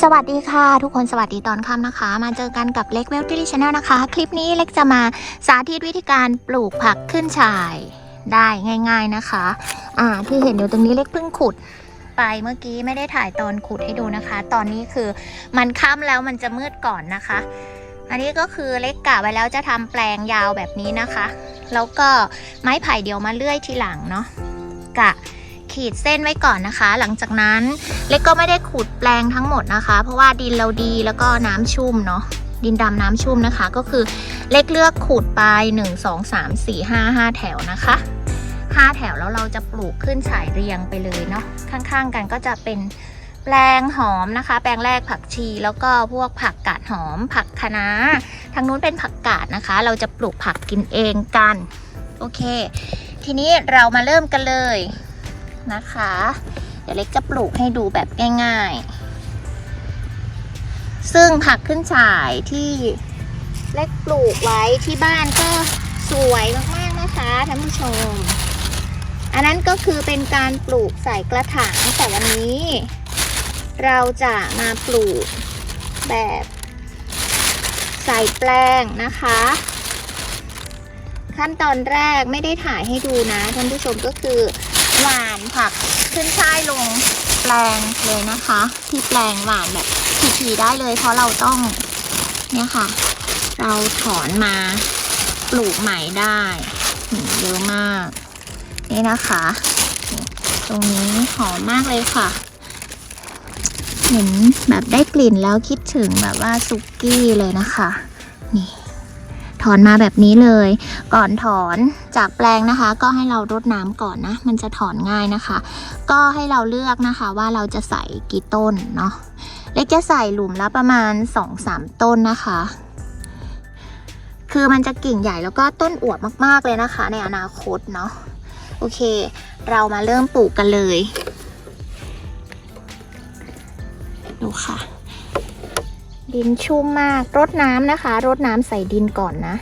สวัสดีค่ะ ทุกคนสวัสดีตอนค่ำนะคะ มาเจอกันกับเล็กเวลตี้ชาแนลนะคะ คลิปนี้เล็กจะมาสาธิตวิธีการปลูกผักขึ้นฉ่ายได้ง่าย ๆนะคะ อ่าที่เห็นอยู่ตรงนี้เล็กเพิ่งขุดไปเมื่อกี้ไม่ได้ถ่ายตอนขุดให้ดูนะคะ ตอนนี้คือมันค่ำแล้วมันจะมืดก่อนนะคะ อันนี้ก็คือเล็กกะไว้แล้วจะทำแปลงยาวแบบนี้นะคะ แล้วก็ไม้ไผ่เดียวมาเลื่อยทีหลังเนาะกะ ขีดเส้นไว้ก่อนนะคะ หลังจากนั้นเล็กก็ไม่ได้ขุดแปลงทั้งหมดนะคะ เพราะว่าดินเราดีแล้วก็น้ำชุ่มเนาะดินดำน้ำชุ่มนะคะ ก็คือเล็กเลือกขุดไป 1 2 3 4 5 5 แถวนะคะ 5 แถวแล้วเราจะปลูกขึ้นฉายเรียงไปเลยเนาะข้างๆกันก็จะเป็นแปลงหอมนะคะ แปลงแรกผักชีแล้วก็พวกผักกาดหอม ผักคะน้าทางนู้นเป็นผักกาดนะคะ เราจะปลูกผักกินเองกัน โอเค ทีนี้เรามาเริ่มกันเลย นะคะ เดี๋ยวเล็กจะปลูกให้ดูแบบง่าย ๆ ซึ่งผักขึ้นฉ่ายที่เล็กปลูกไว้ที่บ้านก็สวยมากๆนะคะท่านผู้ชม อันนั้นก็คือเป็นการปลูกใส่กระถางแต่วันนี้ เราจะมาปลูกแบบใส่แปลงนะคะ ขั้นตอนแรกไม่ได้ถ่ายให้ดูนะท่านผู้ชมก็คือหวานผักขึ้นช่ายลงแปลงเลยนะคะ ที่แปลงหวานแบบทีๆได้เลย เพราะเราต้องเนี่ยค่ะ เราถอนมาปลูกใหม่ได้เยอะมาก นี่นะคะ ตรงนี้หอมมากเลยค่ะ เห็นแบบได้กลิ่นแล้วคิดถึงแบบว่าซุกี้เลยนะคะ ถอนมาแบบนี้เลย ก่อนถอนจากแปลงนะคะ ก็ให้เรารดน้ำก่อนนะ มันจะถอนง่ายนะคะ ก็ให้เราเลือกนะคะว่าเราจะใส่กี่ต้นเนาะเล็กจะใส่หลุมละประมาณ 2-3 ต้นนะคะ คือมันจะกิ่งใหญ่แล้วก็ต้นอวบมากๆเลยนะคะ ในอนาคตเนาะโอเค เรามาเริ่มปลูกกันเลย ดูค่ะ ดินชุ่มมากรดน้ำนะคะ รดน้ำใส่ดินก่อนนะ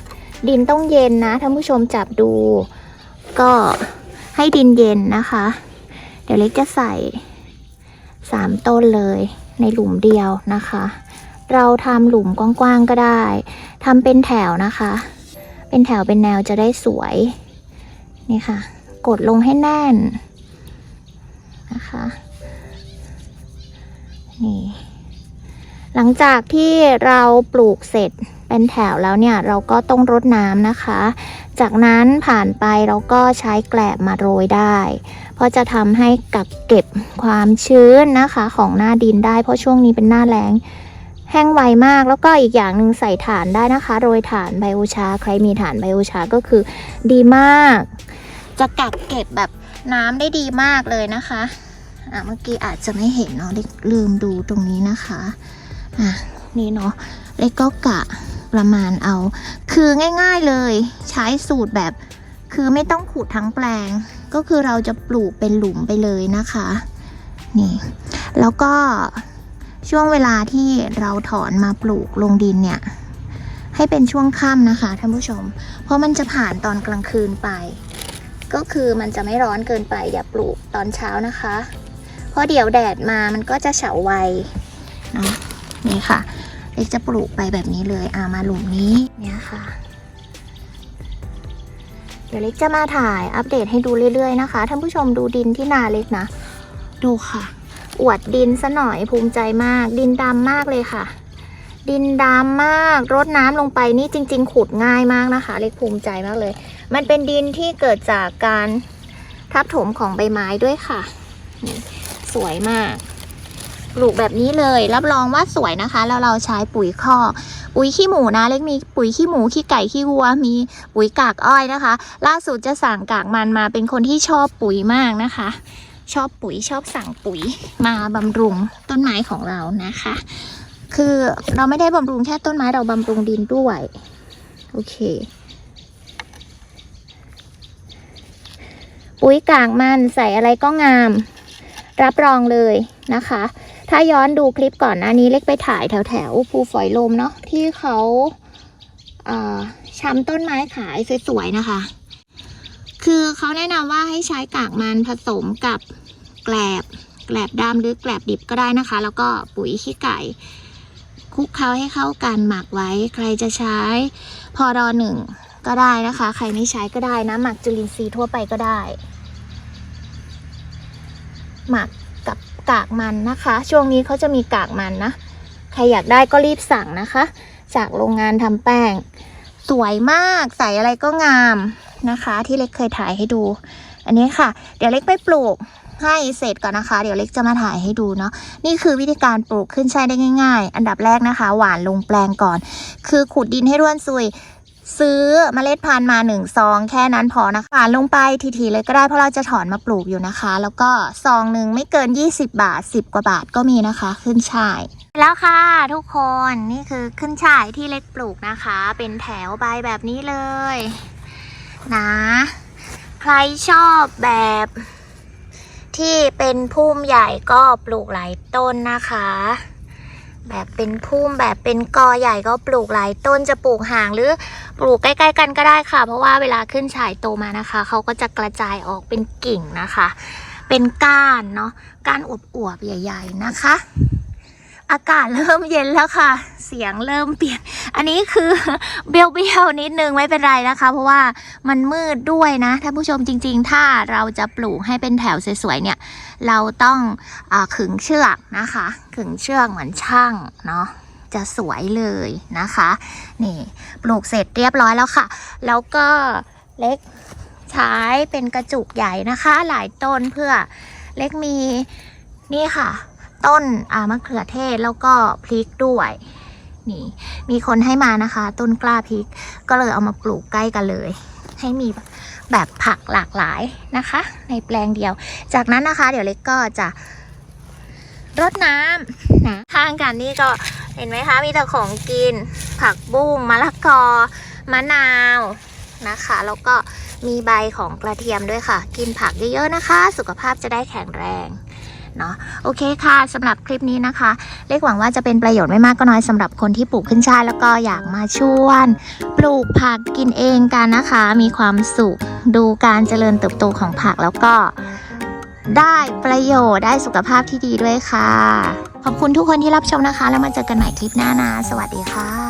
ดินต้องเย็นนะท่านผู้ชมจับดู ก็ให้ดินเย็นนะคะ เดี๋ยวเล็กจะใส่สามต้นเลยในหลุมเดียวนะคะ เราทำหลุมกว้างๆก็ได้ทำเป็นแถวนะคะ เป็นแถวเป็นแนวจะได้สวยนี่ค่ะ กดลงให้แน่นนะคะนี่ หลังจากที่เราปลูกเสร็จเป็นแถวแล้วเนี่ยเราก็ต้องรดน้ำนะคะ จากนั้นผ่านไปเราก็ใช้แกลบมาโรยได้ เพราะจะทำให้กักเก็บความชื้นนะคะของหน้าดินได้ เพราะช่วงนี้เป็นหน้าแล้งแห้งไวมากแล้วก็อีกอย่างหนึ่งใส่ถ่านได้นะคะ โรยถ่านไบโอชา ใครมีถ่านไบโอชาก็คือดีมาก จะกักเก็บแบบน้ำได้ดีมากเลยนะคะอะเมื่อกี้อาจจะไม่เห็นเนาะเล็กลืมดูตรงนี้นะคะ อะนี่เนาะเล็กก็กะประมาณเอา คือง่ายๆเลยใช้สูตรแบบ คือไม่ต้องขุดทั้งแปลง ก็คือเราจะปลูกเป็นหลุมไปเลยนะคะ นี่ แล้วก็ช่วงเวลาที่เราถอนมาปลูกลงดินเนี่ย ให้เป็นช่วงค่ำนะคะท่านผู้ชม เพราะมันจะผ่านตอนกลางคืนไป ก็คือมันจะไม่ร้อนเกินไป อย่าปลูกตอนเช้านะคะ เพราะเดี๋ยวแดดมามันก็จะเฉาไวเนาะ นี่ค่ะ เล็กจะปลูกไปแบบนี้เลยอ่ามาหลุมนี้เนี่ยค่ะ เดี๋ยวเล็กจะมาถ่ายอัปเดตให้ดูเรื่อยๆนะคะท่านผู้ชมดูดินที่นาเล็กนะ ดูค่ะ อวดดินซะหน่อยภูมิใจมาก ดินดำมากเลยค่ะ ดินดำมากรดน้ำลงไปนี่จริง ๆ ขุดง่ายมากนะคะ เล็กภูมิใจมากเลย มันเป็นดินที่เกิดจากการทับถมของใบไม้ด้วยค่ะ สวยมาก ลูกแบบนี้เลย รับรองว่าสวยนะคะ แล้วเราใช้ปุ๋ยคอกปุ๋ยขี้หมูนะ เล็กมีปุ๋ยขี้หมูขี้ไก่ขี้วัว มีปุ๋ยกากอ้อยนะคะ ล่าสุดจะสั่งกากมันมาเป็นคนที่ชอบปุ๋ยมากนะคะ ชอบปุ๋ยชอบสั่งปุ๋ยมาบำรุงต้นไม้ของเรานะคะ คือเราไม่ได้บำรุงแค่ต้นไม้เราบำรุงดินด้วย โอเคปุ๋ยกากมันใส่อะไรก็งาม รับรองเลยนะคะ ถ้าย้อนดูคลิปก่อนหน้านี้เล็กไปถ่ายแถวแถวภูฝอยลมเนาะที่เขาเอ่ำต้นไม้ขายสวยๆนะคะ คือเขาแนะนำว่าให้ใช้กากมันผสมกับแกลบแกลบดำหรือแกลบดิบก็ได้นะคะ แล้วก็ปุ๋ยขี้ไก่คลุกเคล้าให้เข้ากันหมักไว้ ใครจะใช้พอรอหนึ่งก็ได้นะคะ ใครไม่ใช้ก็ได้นะ หมักจุลินทรีย์ทั่วไปก็ได้ หมักกับกากมันนะคะ ช่วงนี้เขาจะมีกากมันนะใครอยากได้ก็รีบสั่งนะคะ จากโรงงานทำแป้ง สวยมากใส่อะไรก็งามนะคะ ที่เล็กเคยถ่ายให้ดู อันนี้ค่ะ เดี๋ยวเล็กไปปลูกให้เสร็จก่อนนะคะ เดี๋ยวเล็กจะมาถ่ายให้ดูเนาะนี่คือวิธีการปลูกขึ้นใช้ได้ง่าย ๆ อันดับแรกนะคะ หว่านลงแปลงก่อน คือขุดดินให้ร่วนซุย ซื้อเมล็ดพันธุ์มาหนึ่งซองแค่นั้นพอนะคะหว่านลงไปทีๆเลยก็ได้เพราะเราจะถอนมาปลูกอยู่นะคะ แล้วก็ซองหนึ่งไม่เกิน 20 บาท 10 กว่าบาทก็มีนะคะ ขึ้นช่าย แล้วค่ะทุกคนนี่คือขึ้นช่ายที่เล็กปลูกนะคะ เป็นแถวใบแบบนี้เลย นะ ใครชอบแบบที่เป็นพุ่มใหญ่ก็ปลูกหลายต้นนะคะ แบบเป็นพุ่มแบบเป็นกอใหญ่ก็ปลูกหลายต้นจะปลูกห่างหรือปลูกใกล้ ๆ กันก็ได้ค่ะ เพราะว่าเวลาขึ้นฉายโตมานะคะ เขาก็จะกระจายออกเป็นกิ่งนะคะ เป็นก้านเนาะก้านอวบๆใหญ่ ๆนะคะ อากาศเริ่มเย็นแล้วค่ะ เสียงเริ่มเปลี่ยน อันนี้คือเบี้ยวๆนิดนึงไม่เป็นไรนะคะ เพราะว่ามันมืดด้วยนะท่านผู้ชมจริง ๆ ถ้าเราจะปลูกให้เป็นแถวสวยๆเนี่ย เราต้องอขึงเชือกนะคะ ขึงเชือกเหมือนช่างเนาะจะสวยเลยนะคะ นี่ปลูกเสร็จเรียบร้อยแล้วค่ะ แล้วก็เล็กใช้เป็นกระจุกใหญ่นะคะ หลายต้นเพื่อเล็กมีนี่ค่ะ ต้นอ่ามะเขือเทศแล้วก็พริกด้วยนี่มีคนให้มานะคะ ต้นกล้าพริก ก็เลยเอามาปลูกใกล้กันเลย ให้มีแบบผักหลากหลายนะคะ ในแปลงเดียว จากนั้นนะคะ เดี๋ยวเล็กก็จะรดน้ำนะข้างกันนี่ก็เห็นไหมคะ มีแต่ของกิน ผักบุ้งมะละกอ มะนาวนะคะ แล้วก็มีใบของกระเทียมด้วยค่ะ กินผักเยอะๆนะคะ สุขภาพจะได้แข็งแรง เนาะโอเคค่ะสำหรับคลิปนี้นะคะ เล็กหวังว่าจะเป็นประโยชน์ไม่มากก็น้อยสำหรับคนที่ปลูกขึ้นช่ายแล้วก็อยากมาชวน ปลูกผักกินเองกันนะคะ มีความสุขดูการเจริญเติบโตของผักแล้วก็ได้ประโยชน์ได้สุขภาพที่ดีด้วยค่ะ ขอบคุณทุกคนที่รับชมนะคะ แล้วมาเจอกันใหม่คลิปหน้านะ สวัสดีค่ะ